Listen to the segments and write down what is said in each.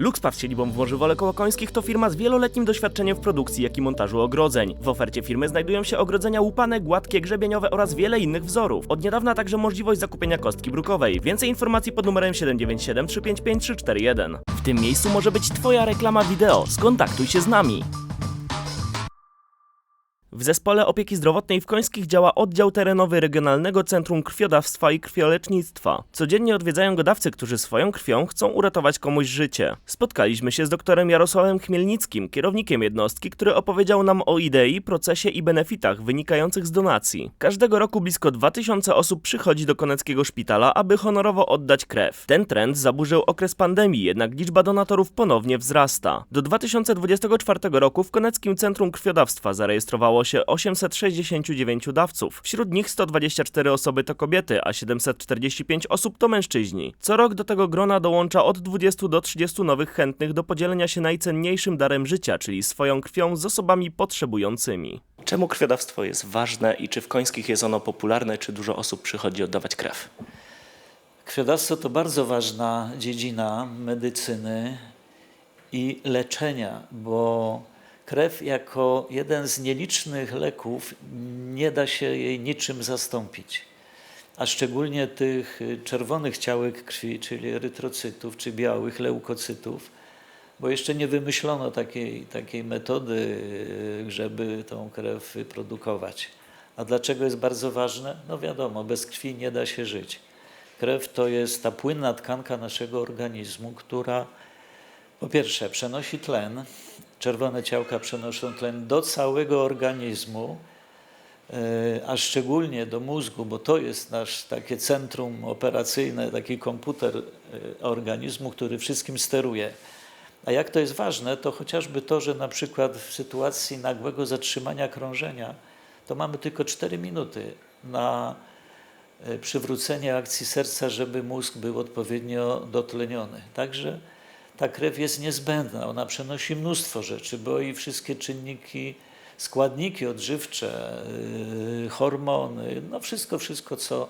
Luxpaw z siedzibą w Morzywole Kołokońskich to firma z wieloletnim doświadczeniem w produkcji, jak i montażu ogrodzeń. W ofercie firmy znajdują się ogrodzenia łupane, gładkie, grzebieniowe oraz wiele innych wzorów. Od niedawna także możliwość zakupienia kostki brukowej. Więcej informacji pod numerem 797 355 341. W tym miejscu może być Twoja reklama wideo. Skontaktuj się z nami. W Zespole Opieki Zdrowotnej w Końskich działa oddział terenowy Regionalnego Centrum Krwiodawstwa i Krwiolecznictwa. Codziennie odwiedzają go dawcy, którzy swoją krwią chcą uratować komuś życie. Spotkaliśmy się z doktorem Jarosławem Chmielnickim, kierownikiem jednostki, który opowiedział nam o idei, procesie i benefitach wynikających z donacji. Każdego roku blisko 2000 osób przychodzi do Koneckiego Szpitala, aby honorowo oddać krew. Ten trend zaburzył okres pandemii, jednak liczba donatorów ponownie wzrasta. Do 2024 roku w Koneckim Centrum Krwiodawstwa zarejestrowało się 869 dawców. Wśród nich 124 osoby to kobiety, a 745 osób to mężczyźni. Co rok do tego grona dołącza od 20 do 30 nowych chętnych do podzielenia się najcenniejszym darem życia, czyli swoją krwią z osobami potrzebującymi. Czemu krwiodawstwo jest ważne i czy w Końskich jest ono popularne, czy dużo osób przychodzi oddawać krew? Krwiodawstwo to bardzo ważna dziedzina medycyny i leczenia, bo krew jako jeden z nielicznych leków nie da się jej niczym zastąpić. A szczególnie tych y, czerwonych ciałek krwi, czyli erytrocytów czy białych leukocytów, bo jeszcze nie wymyślono takiej, takiej metody, y, żeby tą krew wyprodukować. A dlaczego jest bardzo ważne? No wiadomo, bez krwi nie da się żyć. Krew to jest ta płynna tkanka naszego organizmu, która po pierwsze przenosi tlen, czerwone ciałka przenoszą tlen do całego organizmu, e, a szczególnie do mózgu, bo to jest nasz takie centrum operacyjne, taki komputer e, organizmu, który wszystkim steruje. A jak to jest ważne, to chociażby to, że na przykład w sytuacji nagłego zatrzymania krążenia, to mamy tylko 4 minuty na e, przywrócenie akcji serca, żeby mózg był odpowiednio dotleniony. Także ta krew jest niezbędna, ona przenosi mnóstwo rzeczy, bo i wszystkie czynniki, składniki odżywcze, yy, hormony, no wszystko, wszystko, co,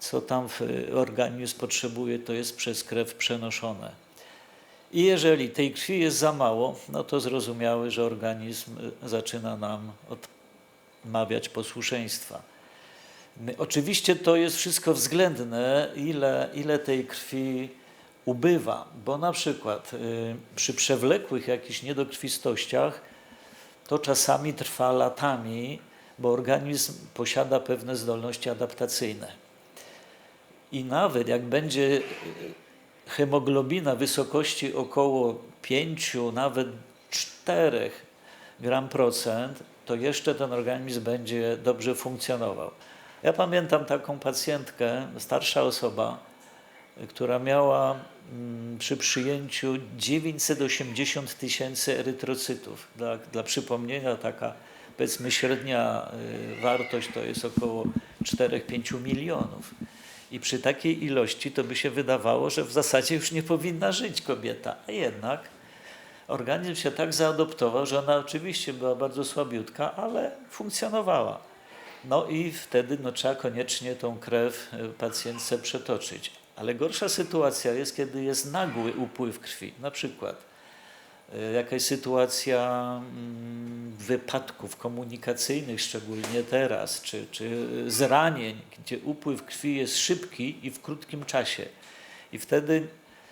co tam w organizm potrzebuje, to jest przez krew przenoszone. I jeżeli tej krwi jest za mało, no to zrozumiałe, że organizm y, zaczyna nam odmawiać posłuszeństwa. Oczywiście to jest wszystko względne, ile, ile tej krwi ubywa, bo na przykład y, przy przewlekłych jakichś niedokrwistościach to czasami trwa latami, bo organizm posiada pewne zdolności adaptacyjne. I nawet jak będzie y, hemoglobina wysokości około 5, nawet 4 gram procent, to jeszcze ten organizm będzie dobrze funkcjonował. Ja pamiętam taką pacjentkę, starsza osoba, która miała mm, przy przyjęciu 980 tysięcy erytrocytów. Dla, dla przypomnienia taka powiedzmy średnia y, wartość to jest około 4-5 milionów. I przy takiej ilości to by się wydawało, że w zasadzie już nie powinna żyć kobieta, a jednak organizm się tak zaadoptował, że ona oczywiście była bardzo słabiutka, ale funkcjonowała. No i wtedy no, trzeba koniecznie tą krew y, pacjentce przetoczyć. Ale gorsza sytuacja jest, kiedy jest nagły upływ krwi. Na przykład y, jakaś sytuacja mm, wypadków komunikacyjnych, szczególnie teraz, czy, czy zranień, gdzie upływ krwi jest szybki i w krótkim czasie. I wtedy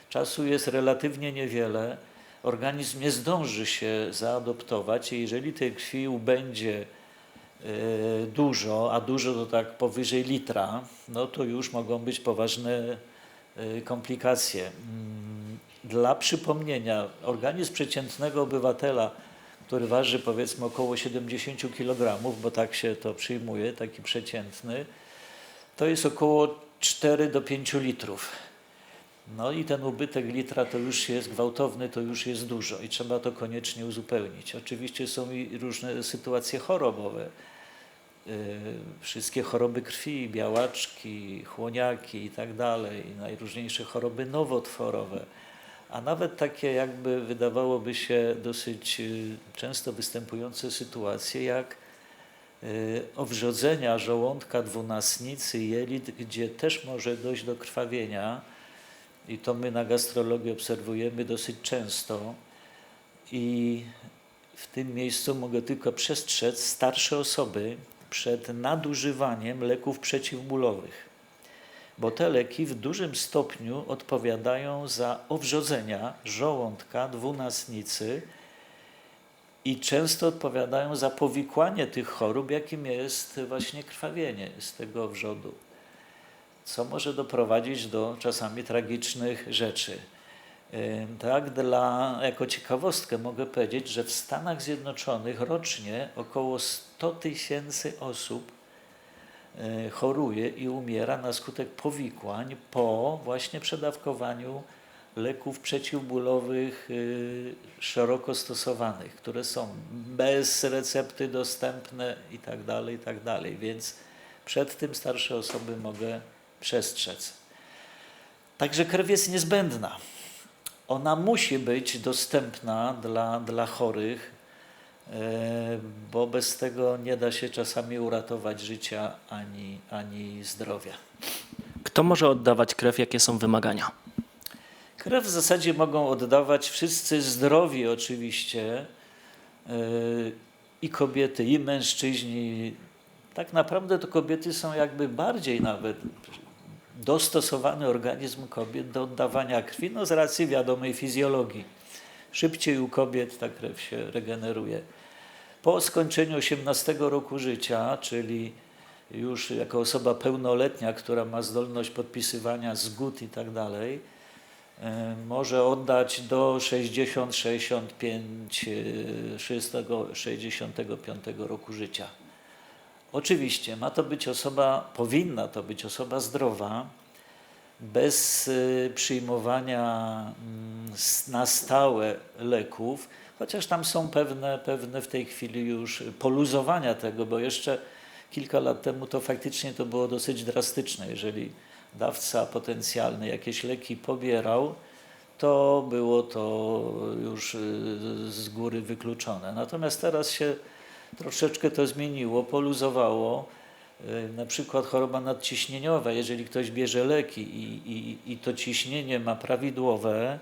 czasu jest relatywnie niewiele. Organizm nie zdąży się zaadoptować i jeżeli tej krwi ubędzie y, dużo, a dużo to tak powyżej litra, no to już mogą być poważne komplikacje. Mm, Dla przypomnienia, organizm przeciętnego obywatela, który waży powiedzmy około 70 kg, bo tak się to przyjmuje, taki przeciętny, to jest około 4 do 5 litrów. No i ten ubytek litra to już jest gwałtowny, to już jest dużo i trzeba to koniecznie uzupełnić. Oczywiście są i różne sytuacje chorobowe. Yy, Wszystkie choroby krwi, białaczki, chłoniaki i tak dalej, najróżniejsze choroby nowotworowe, a nawet takie jakby wydawałoby się dosyć yy, często występujące sytuacje jak yy, owrzodzenia żołądka, dwunastnicy, jelit, gdzie też może dojść do krwawienia i to my na gastrologii obserwujemy dosyć często. I w tym miejscu mogę tylko przestrzec starsze osoby przed nadużywaniem leków przeciwbólowych, bo te leki w dużym stopniu odpowiadają za owrzodzenia żołądka, dwunastnicy i często odpowiadają za powikłanie tych chorób, jakim jest właśnie krwawienie z tego wrzodu, co może doprowadzić do czasami tragicznych rzeczy. Tak, dla, jako ciekawostkę mogę powiedzieć, że w Stanach Zjednoczonych rocznie około 100 tysięcy osób y, choruje i umiera na skutek powikłań po właśnie przedawkowaniu leków przeciwbólowych y, szeroko stosowanych, które są bez recepty dostępne i tak dalej, i tak. Więc przed tym starsze osoby mogę przestrzec. Także krew jest niezbędna. Ona musi być dostępna dla, dla chorych, e, bo bez tego nie da się czasami uratować życia ani, ani zdrowia. Kto może oddawać krew, jakie są wymagania? Krew w zasadzie mogą oddawać wszyscy zdrowi oczywiście, e, i kobiety, i mężczyźni. Tak naprawdę to kobiety są jakby bardziej nawet dostosowany organizm kobiet do oddawania krwi, no z racji wiadomej fizjologii. Szybciej u kobiet ta krew się regeneruje. Po skończeniu 18 roku życia, czyli już jako osoba pełnoletnia, która ma zdolność podpisywania zgód i tak dalej, może oddać do 60, 65, e, 60, 65 roku życia. Oczywiście ma to być osoba, powinna to być osoba zdrowa, bez y, przyjmowania mm, na stałe leków, chociaż tam są pewne, pewne w tej chwili już poluzowania tego, bo jeszcze kilka lat temu to faktycznie to było dosyć drastyczne. Jeżeli dawca potencjalny jakieś leki pobierał, to było to już y, z góry wykluczone. Natomiast teraz się troszeczkę to zmieniło, poluzowało. Y, Na przykład choroba nadciśnieniowa, jeżeli ktoś bierze leki i, i, i to ciśnienie ma prawidłowe,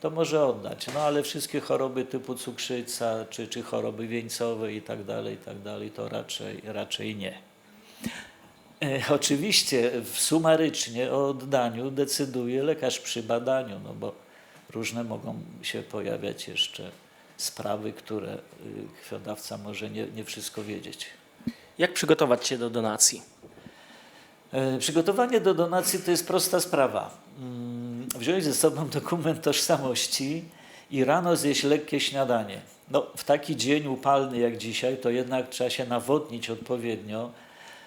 to może oddać. No ale wszystkie choroby typu cukrzyca czy, czy choroby wieńcowe i tak dalej, i tak dalej, to raczej, raczej nie. E, Oczywiście w sumarycznie o oddaniu decyduje lekarz przy badaniu, no bo różne mogą się pojawiać jeszcze sprawy, które y, krwiodawca może nie, nie wszystko wiedzieć. Jak przygotować się do donacji? E, Przygotowanie do donacji to jest prosta sprawa. Mm, Wziąć ze sobą dokument tożsamości i rano zjeść lekkie śniadanie. No, w taki dzień upalny jak dzisiaj, to jednak trzeba się nawodnić odpowiednio,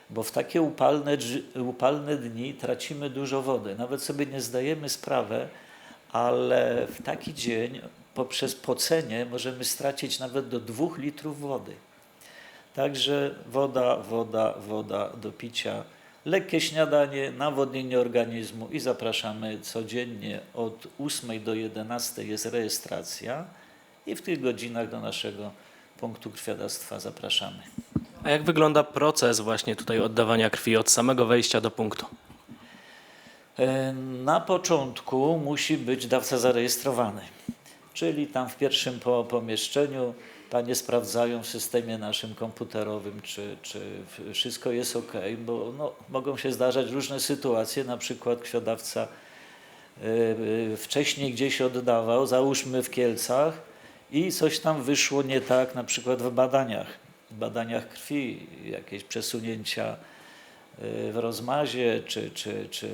bo w takie upalne, upalne dni tracimy dużo wody. Nawet sobie nie zdajemy sprawy, ale w taki dzień poprzez pocenie możemy stracić nawet do dwóch litrów wody. Także woda, woda, woda do picia, lekkie śniadanie, nawodnienie organizmu i zapraszamy codziennie od 8 do 11 jest rejestracja i w tych godzinach do naszego punktu krwiodawstwa zapraszamy. A jak wygląda proces właśnie tutaj oddawania krwi od samego wejścia do punktu? E, Na początku musi być dawca zarejestrowany, czyli tam w pierwszym po, pomieszczeniu panie sprawdzają w systemie naszym komputerowym, czy, czy wszystko jest ok, bo no, mogą się zdarzać różne sytuacje, na przykład krwiodawca e, wcześniej gdzieś oddawał, załóżmy w Kielcach i coś tam wyszło nie tak, na przykład w badaniach, w badaniach krwi, jakieś przesunięcia y, w rozmazie, czy, czy, czy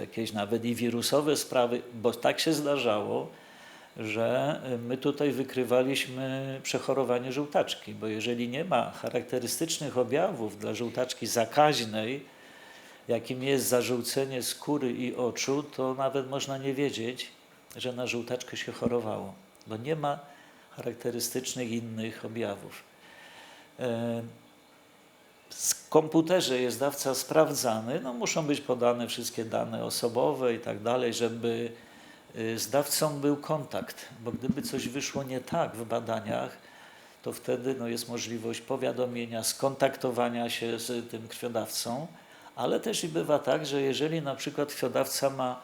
jakieś nawet i wirusowe sprawy, bo tak się zdarzało, że my tutaj wykrywaliśmy przechorowanie żółtaczki, bo jeżeli nie ma charakterystycznych objawów dla żółtaczki zakaźnej, jakim jest zażółcenie skóry i oczu, to nawet można nie wiedzieć, że na żółtaczkę się chorowało, bo nie ma charakterystycznych innych objawów. E, w komputerze jest dawca sprawdzany, no muszą być podane wszystkie dane osobowe i tak dalej, żeby y, z dawcą był kontakt, bo gdyby coś wyszło nie tak w badaniach, to wtedy no, jest możliwość powiadomienia, skontaktowania się z tym krwiodawcą, ale też i bywa tak, że jeżeli na przykład krwiodawca ma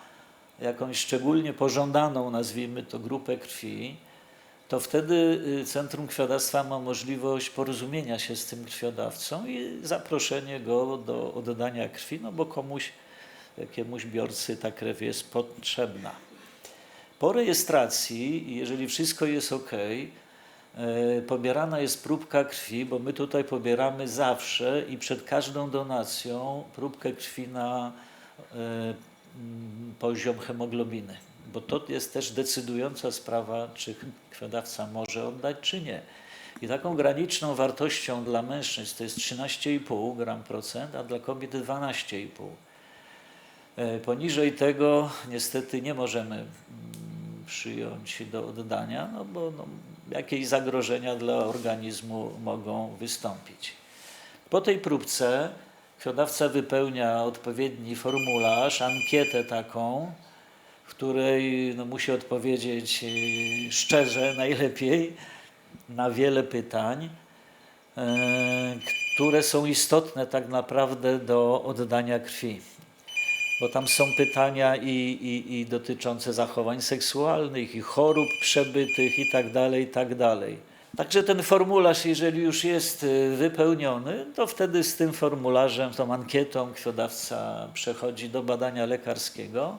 jakąś szczególnie pożądaną, nazwijmy to, grupę krwi, to wtedy y, Centrum Krwiodawstwa ma możliwość porozumienia się z tym krwiodawcą i zaproszenie go do oddania krwi, no bo komuś, jakiemuś biorcy ta krew jest potrzebna. Po rejestracji, jeżeli wszystko jest ok, pobierana jest próbka krwi, bo my tutaj pobieramy zawsze i przed każdą donacją próbkę krwi na e, mm, poziom hemoglobiny, bo to jest też decydująca sprawa, czy krwiodawca może oddać, czy nie. I taką graniczną wartością dla mężczyzn to jest 13,5 gram procent, a dla kobiet 12,5. E, Poniżej tego niestety nie możemy mm, przyjąć do oddania, no bo no, jakieś zagrożenia dla organizmu mogą wystąpić. Po tej próbce krwiodawca wypełnia odpowiedni formularz, ankietę taką, w której no, musi odpowiedzieć e, szczerze najlepiej na wiele pytań, e, które są istotne tak naprawdę do oddania krwi bo tam są pytania i, i, i dotyczące zachowań seksualnych, i chorób przebytych, i tak dalej, i tak dalej. Także ten formularz, jeżeli już jest y, wypełniony, to wtedy z tym formularzem, tą ankietą krwiodawca przechodzi do badania lekarskiego.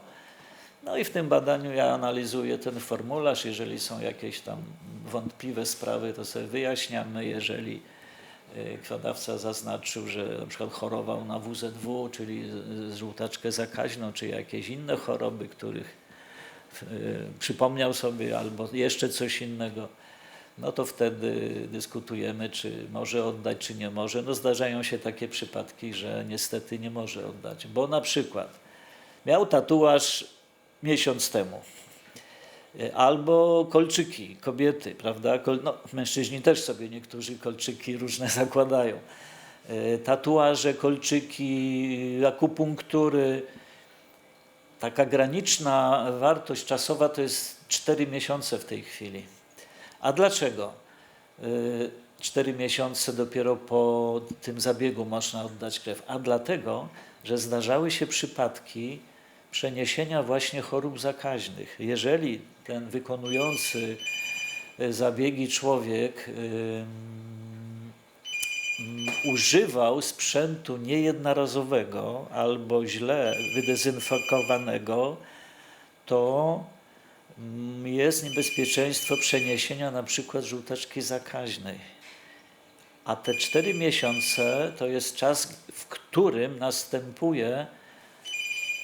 No i w tym badaniu ja analizuję ten formularz. Jeżeli są jakieś tam wątpliwe sprawy, to sobie wyjaśniamy. Jeżeli y, krwiodawca zaznaczył, że na przykład chorował na WZW, czyli żółtaczkę zakaźną, czy jakieś inne choroby, których y, przypomniał sobie, albo jeszcze coś innego, no to wtedy dyskutujemy, czy może oddać, czy nie może. No zdarzają się takie przypadki, że niestety nie może oddać, bo na przykład miał tatuaż miesiąc temu. Y, Albo kolczyki, kobiety, prawda? No, mężczyźni też sobie niektórzy kolczyki różne zakładają. Y, Tatuaże, kolczyki, akupunktury. Taka graniczna wartość czasowa to jest 4 miesiące w tej chwili. A dlaczego? Y, Cztery miesiące dopiero po tym zabiegu można oddać krew. A dlatego, że zdarzały się przypadki przeniesienia właśnie chorób zakaźnych. Jeżeli ten wykonujący y, zabiegi człowiek używał sprzętu niejednorazowego albo źle wydezynfekowanego, to mm, jest niebezpieczeństwo przeniesienia na przykład żółtaczki zakaźnej. A te cztery miesiące to jest czas, w którym następuje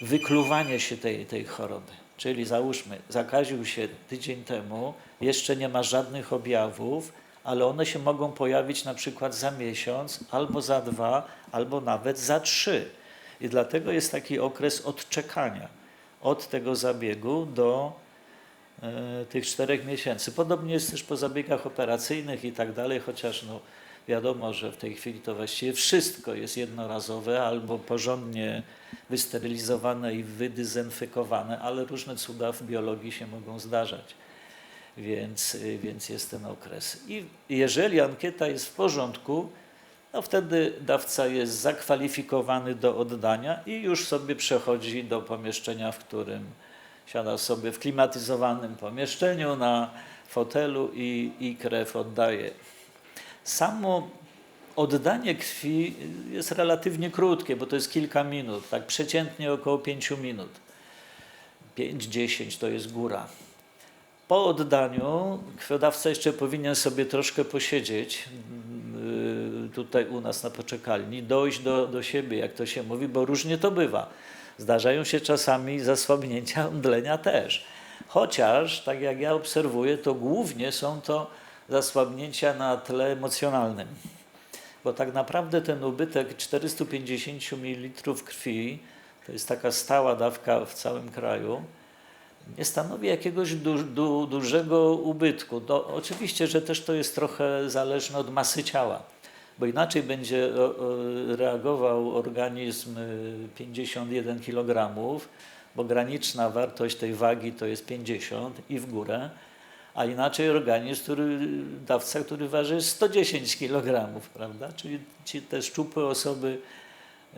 wykluwanie się tej, tej choroby. Czyli załóżmy, zakaził się tydzień temu, jeszcze nie ma żadnych objawów, ale one się mogą pojawić na przykład za miesiąc, albo za dwa, albo nawet za trzy. I dlatego jest taki okres odczekania od tego zabiegu do e, tych czterech miesięcy. Podobnie jest też po zabiegach operacyjnych i tak dalej, chociaż no, wiadomo, że w tej chwili to właściwie wszystko jest jednorazowe albo porządnie wysterylizowane i wydezynfekowane, ale różne cuda w biologii się mogą zdarzać. Więc, y, więc jest ten okres. I jeżeli ankieta jest w porządku, no wtedy dawca jest zakwalifikowany do oddania i już sobie przechodzi do pomieszczenia, w którym siada sobie w klimatyzowanym pomieszczeniu na fotelu i, i krew oddaje. Samo oddanie krwi jest relatywnie krótkie, bo to jest kilka minut, tak przeciętnie około 5 minut. 5-10 to jest góra. Po oddaniu krwiodawca jeszcze powinien sobie troszkę posiedzieć yy, tutaj u nas na poczekalni, dojść do, do siebie, jak to się mówi, bo różnie to bywa. Zdarzają się czasami zasłabnięcia omdlenia też. Chociaż, tak jak ja obserwuję, to głównie są to zasłabnięcia na tle emocjonalnym. Bo tak naprawdę ten ubytek 450 ml krwi, to jest taka stała dawka w całym kraju, nie stanowi jakiegoś du, du, dużego ubytku. Oczywiście, że też to jest trochę zależne od masy ciała, bo inaczej będzie reagował organizm y, 51 kg, bo graniczna wartość tej wagi to jest 50 i w górę, a inaczej organizm, który, dawca, który waży 110 kg, prawda? Czyli ci te szczupłe osoby,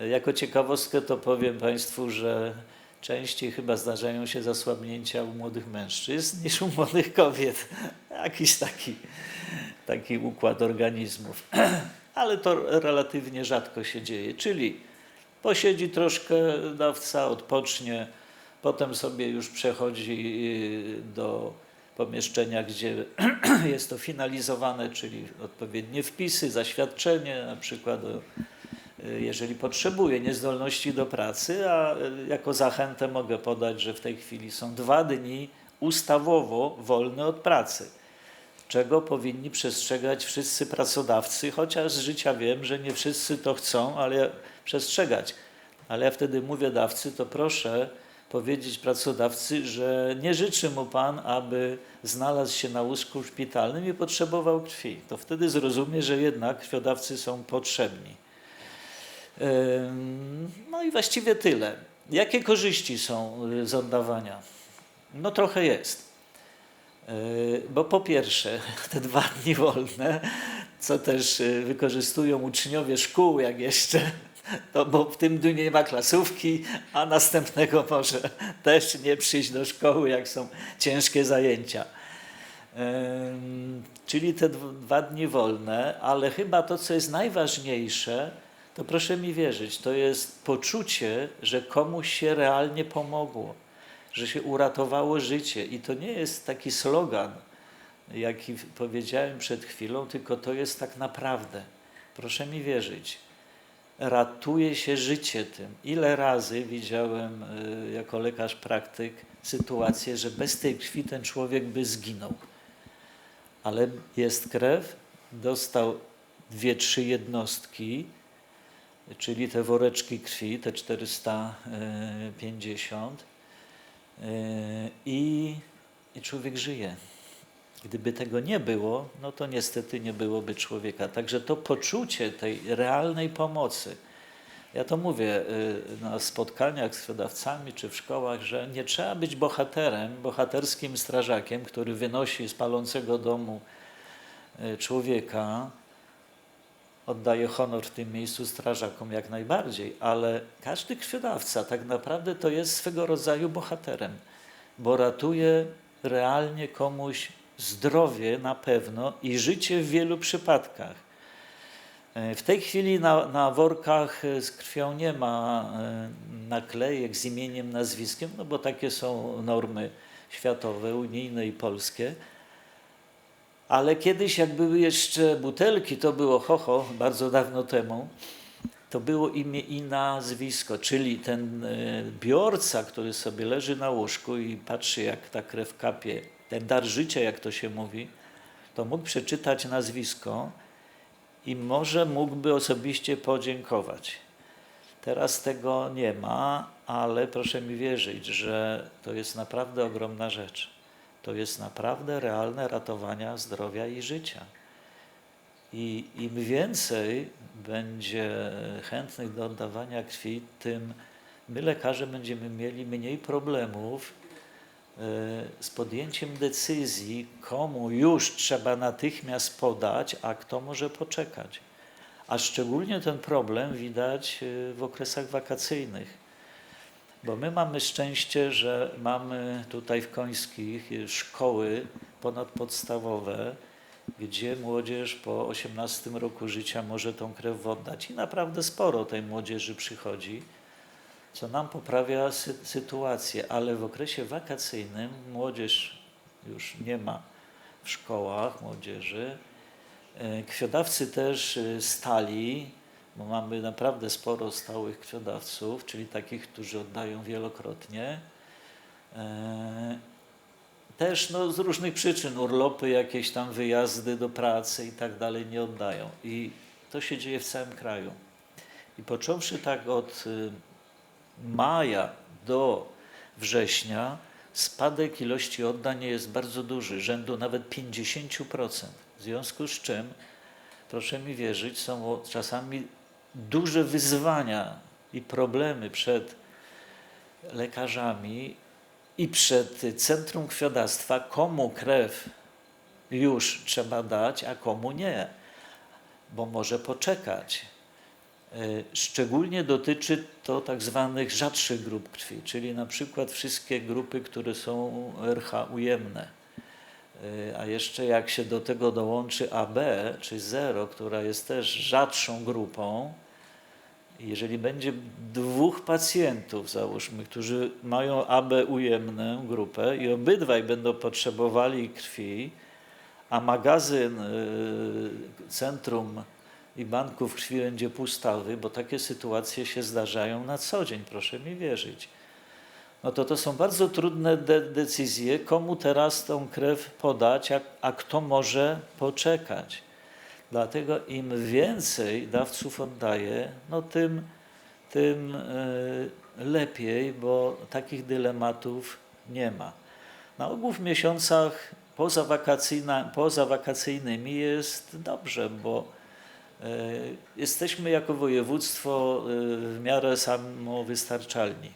jako ciekawostkę to powiem Państwu, że częściej chyba zdarzają się zasłabnięcia u młodych mężczyzn niż u młodych kobiet. Jakiś taki, taki układ organizmów. Ale to relatywnie rzadko się dzieje. Czyli posiedzi troszkę dawca, odpocznie, potem sobie już przechodzi y, do pomieszczenia, gdzie jest to finalizowane, czyli odpowiednie wpisy, zaświadczenie, na przykład y, jeżeli potrzebuje niezdolności do pracy, a y, jako zachętę mogę podać, że w tej chwili są dwa dni ustawowo wolne od pracy, czego powinni przestrzegać wszyscy pracodawcy, chociaż z życia wiem, że nie wszyscy to chcą, ale przestrzegać. Ale ja wtedy mówię dawcy, to proszę powiedzieć pracodawcy, że nie życzy mu pan, aby znalazł się na łóżku szpitalnym i potrzebował krwi. To wtedy zrozumie, że jednak krwiodawcy są potrzebni. No i właściwie tyle. Jakie korzyści są y, z oddawania? No trochę jest. Yy, Bo po pierwsze, te dwa dni wolne, co też y, wykorzystują uczniowie szkół, jak jeszcze, to bo w tym dniu nie ma klasówki, a następnego może też nie przyjść do szkoły, jak są ciężkie zajęcia. Czyli te dw- dwa dni wolne, ale chyba to, co jest najważniejsze, to proszę mi wierzyć, to jest poczucie, że komuś się realnie pomogło, że się uratowało życie. I to nie jest taki slogan, jaki powiedziałem przed chwilą, tylko to jest tak naprawdę. Proszę mi wierzyć, ratuje się życie tym. Ile razy widziałem y, jako lekarz praktyk sytuację, że bez tej krwi ten człowiek by zginął. Ale jest krew, dostał dwie, trzy jednostki, czyli te woreczki krwi, te 450 y, i, i człowiek żyje. Gdyby tego nie było, no to niestety nie byłoby człowieka. Także to poczucie tej realnej pomocy. Ja to mówię y, na spotkaniach z sprzedawcami czy w szkołach, że nie trzeba być bohaterem, bohaterskim strażakiem, który wynosi z palącego domu y, człowieka, oddaje honor w tym miejscu strażakom jak najbardziej, ale każdy krwiodawca tak naprawdę to jest swego rodzaju bohaterem, bo ratuje realnie komuś zdrowie na pewno i życie w wielu przypadkach. E, W tej chwili na, na workach e, z krwią nie ma e, naklejek z imieniem, nazwiskiem, no bo takie są normy światowe, unijne i polskie. Ale kiedyś, jak były jeszcze butelki, to było hoho, bardzo dawno temu, to było imię i nazwisko, czyli ten biorca, który sobie leży na łóżku i patrzy, jak ta krew kapie, ten dar życia, jak to się mówi, to mógł przeczytać nazwisko i może mógłby osobiście podziękować. Teraz tego nie ma, ale proszę mi wierzyć, że to jest naprawdę ogromna rzecz. To jest naprawdę realne ratowania zdrowia i życia. I im więcej będzie chętnych do oddawania krwi, tym my lekarze będziemy mieli mniej problemów z podjęciem decyzji, komu już trzeba natychmiast podać, a kto może poczekać. A szczególnie ten problem widać e, w okresach wakacyjnych. Bo my mamy szczęście, że mamy tutaj w Końskich e, szkoły ponadpodstawowe, gdzie młodzież po 18 roku życia może tą krew oddać. I naprawdę sporo tej młodzieży przychodzi, co nam poprawia sy sytuację, ale w okresie wakacyjnym młodzież już nie ma w szkołach młodzieży. E, Krwiodawcy też e, stali, bo mamy naprawdę sporo stałych krwiodawców, czyli takich, którzy oddają wielokrotnie. E, Też no, z różnych przyczyn, urlopy, jakieś tam wyjazdy do pracy i tak dalej nie oddają. I to się dzieje w całym kraju. I począwszy tak od maja do września, spadek ilości oddań jest bardzo duży, rzędu nawet 50%. W związku z czym, proszę mi wierzyć, są czasami duże wyzwania i problemy przed lekarzami i przed Centrum Krwiodawstwa, komu krew już trzeba dać, a komu nie, bo może poczekać. E, Szczególnie dotyczy to tak zwanych rzadszych grup krwi, czyli na przykład wszystkie grupy, które są RH ujemne. E, A jeszcze jak się do tego dołączy AB czy 0, która jest też rzadszą grupą, jeżeli będzie dwóch pacjentów, załóżmy, którzy mają AB ujemną grupę i obydwaj będą potrzebowali krwi, a magazyn y, centrum i banków krwi będzie pustawy, bo takie sytuacje się zdarzają na co dzień, proszę mi wierzyć. No to to są bardzo trudne de decyzje, komu teraz tą krew podać, a, a kto może poczekać. Dlatego im więcej dawców oddaje, no tym, tym y, lepiej, bo takich dylematów nie ma. Na ogół w miesiącach pozawakacyjnymi jest dobrze, bo jesteśmy jako województwo y, w miarę samowystarczalni,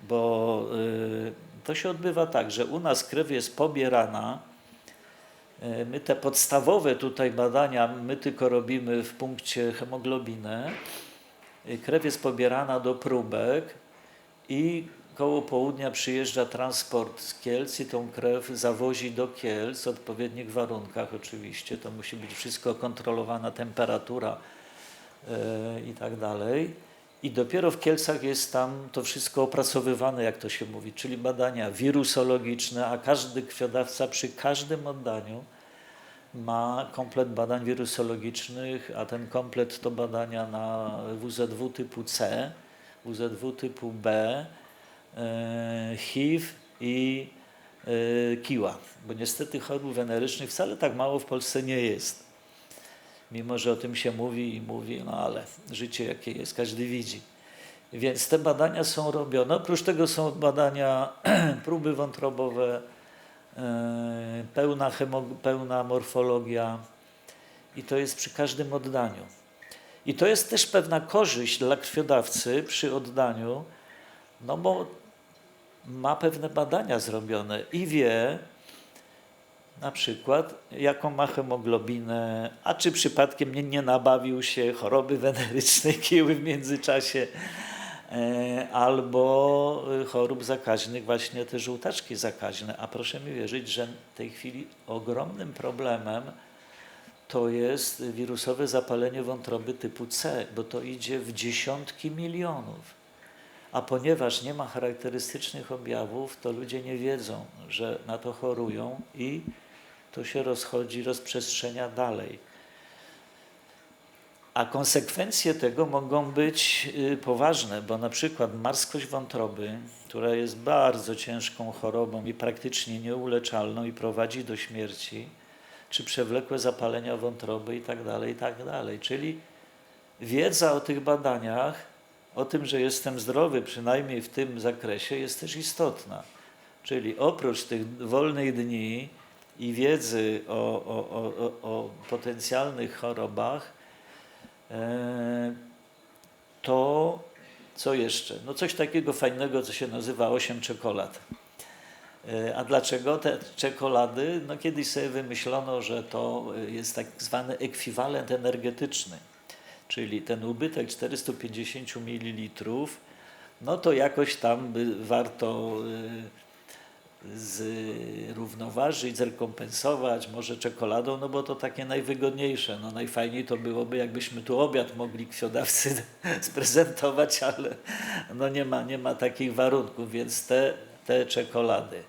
bo y, to się odbywa tak, że u nas krew jest pobierana, E, My te podstawowe tutaj badania, my tylko robimy w punkcie hemoglobinę. E, Krew jest pobierana do próbek i koło południa przyjeżdża transport z Kielc i tą krew zawozi do Kielc w odpowiednich warunkach oczywiście. To musi być wszystko kontrolowana temperatura e, i tak dalej. I dopiero w Kielcach jest tam to wszystko opracowywane, jak to się mówi, czyli badania wirusologiczne, a każdy krwiodawca przy każdym oddaniu ma komplet badań wirusologicznych, a ten komplet to badania na WZW typu C, WZW typu B, HIV i e, kiła. Bo niestety chorób wenerycznych wcale tak mało w Polsce nie jest mimo że o tym się mówi i mówi, no ale życie jakie jest, każdy widzi. Więc te badania są robione. Oprócz tego są badania, próby wątrobowe, e, pełna, pełna morfologia i to jest przy każdym oddaniu. I to jest też pewna korzyść dla krwiodawcy przy oddaniu, no bo ma pewne badania zrobione i wie, na przykład, jaką ma hemoglobinę, a czy przypadkiem nie, nie nabawił się choroby wenerycznej kieły w międzyczasie, e, albo chorób zakaźnych, właśnie te żółtaczki zakaźne. A proszę mi wierzyć, że w tej chwili ogromnym problemem to jest wirusowe zapalenie wątroby typu C, bo to idzie w dziesiątki milionów. A ponieważ nie ma charakterystycznych objawów, to ludzie nie wiedzą, że na to chorują i to się rozchodzi, rozprzestrzenia dalej. A konsekwencje tego mogą być y, poważne, bo na przykład marskość wątroby, która jest bardzo ciężką chorobą i praktycznie nieuleczalną i prowadzi do śmierci, czy przewlekłe zapalenia wątroby i tak dalej, i tak. Czyli wiedza o tych badaniach, o tym, że jestem zdrowy, przynajmniej w tym zakresie, jest też istotna. Czyli oprócz tych wolnych dni i wiedzy o, o, o, o, potencjalnych chorobach, e, to co jeszcze? No coś takiego fajnego, co się nazywa 8 czekolad. E, A dlaczego te czekolady? No kiedyś sobie wymyślono, że to jest tak zwany ekwiwalent energetyczny, czyli ten ubytek 450 ml, no to jakoś tam warto y, zrównoważyć, zrekompensować, może czekoladą, no bo to takie najwygodniejsze. No najfajniej to byłoby, jakbyśmy tu obiad mogli krwiodawcy sprezentować, ale no nie ma, nie ma takich warunków, więc te, te czekolady.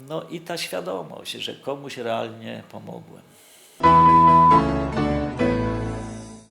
No i ta świadomość, że komuś realnie pomogłem.